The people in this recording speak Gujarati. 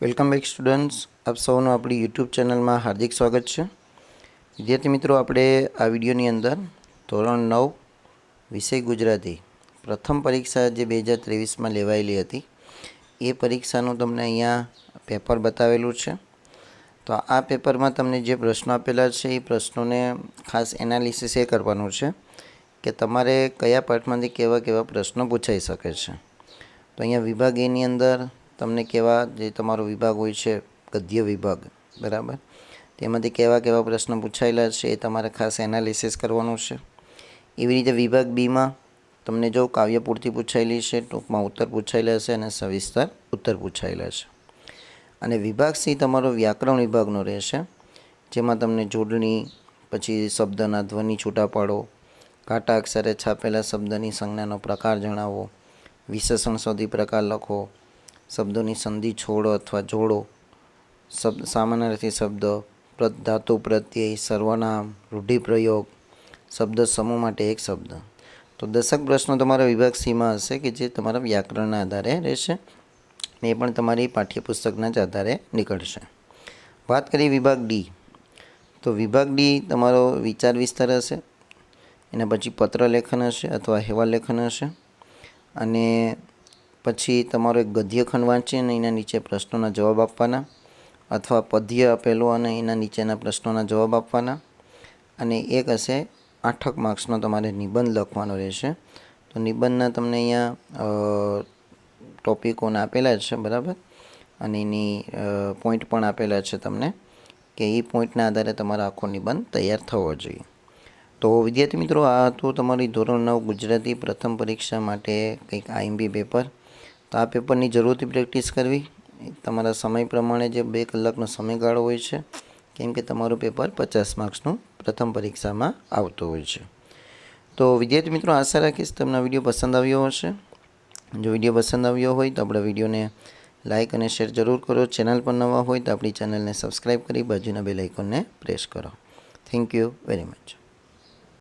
Welcome back students. આપ સૌનું આપણી યુટ્યુબ ચેનલમાં હાર્દિક સ્વાગત છે. વિદ્યાર્થી મિત્રો, આપણે આ વિડીયોની અંદર ધોરણ નવ, વિષય ગુજરાતી, પ્રથમ પરીક્ષા જે બે હજાર ત્રેવીસમાં લેવાયેલી હતી, એ પરીક્ષાનું તમને અહીંયા પેપર બતાવેલું છે. તો આ પેપરમાં તમને જે પ્રશ્નો આપેલા છે, એ પ્રશ્નોને ખાસ એનાલિસિસ એ કરવાનું છે કે તમારે કયા પાઠમાંથી કેવા કેવા પ્રશ્નો પૂછાઈ શકે છે. તો અહીંયા વિભાગ એની અંદર તમને કેવા જે તમારો વિભાગ હોય છે, ગદ્ય વિભાગ, બરાબર? તેમાંથી કેવા કેવા પ્રશ્નો પૂછાયેલા છે એ તમારે ખાસ એનાલિસિસ કરવાનું છે. એવી રીતે વિભાગ બીમાં તમને જો કાવ્ય પૂરતી પૂછાયેલી છે, ટૂંકમાં ઉત્તર પૂછાયેલા છે અને સવિસ્તાર ઉત્તર પૂછાયેલા છે. અને વિભાગ સી તમારો વ્યાકરણ વિભાગનો રહેશે, જેમાં તમને જોડણી, પછી શબ્દના ધ્વનિ છૂટા પાડો કાટા અક્ષરે છાપેલા શબ્દની સંજ્ઞાનો પ્રકાર જણાવો, વિશેષણ શોધી પ્રકાર લખો શબ્દોની સંધિ છોડો અથવા જોડો. શબ્દ સામાન્યથી શબ્દ ધાતુ પ્રત્યય, સર્વનામ, રૂઢિપ્રયોગ, શબ્દ સમૂહ માટે એક શબ્દ. તો દશક પ્રશ્નો તમારા વિભાગ સીમાં હશે કે જે તમારા વ્યાકરણના આધારે રહેશે. એ પણ તમારી પાઠ્યપુસ્તકના જ આધારે નીકળશે. વાત કરીએ વિભાગ ડી. તો વિભાગ ડી તમારો વિચાર વિસ્તાર હશે. એના પછી પત્ર લેખન હશે અથવા અહેવાલ લેખન હશે. અને પછી તમારો એક ગદ્ય ખંડ વાંચી અને એના નીચે પ્રશ્નોના જવાબ આપવાના અથવા પદ્ય આપેલો અને એના નીચેના પ્રશ્નોના જવાબ આપવાના. અને એક હશે આઠક માર્ક્સનો તમારે નિબંધ લખવાનો રહેશે. તો નિબંધના તમને અહીંયા ટોપિકોને આપેલા છે, બરાબર? અને એની પોઈન્ટ પણ આપેલા છે તમને કે એ પોઈન્ટના આધારે તમારો આખો નિબંધ તૈયાર થવો જોઈએ. તો વિદ્યાર્થી મિત્રો, આ હતું તમારી ધોરણ નવ ગુજરાતી પ્રથમ પરીક્ષા માટે કંઈક આઈએમબી પેપર તો આ પેપરની જરૂરથી પ્રેક્ટિસ કરવી. તમારા સમય પ્રમાણે જે બે કલાકનો સમયગાળો હોય છે, કેમ કે તમારું પેપર પચાસ માર્ક્સનું પ્રથમ પરીક્ષામાં આવતું હોય છે. તો વિદ્યાર્થી મિત્રો, આશા રાખીશ તમને વીડિયો પસંદ આવ્યો હશે. જો વીડિયો પસંદ આવ્યો હોય તો આપણા વિડીયોને લાઇક અને શેર જરૂર કરો. ચેનલ પર નવા હોય તો આપણી ચેનલને સબસ્ક્રાઈબ કરી બાજુના બેલ આઇકોનને પ્રેસ કરો. Thank you very much.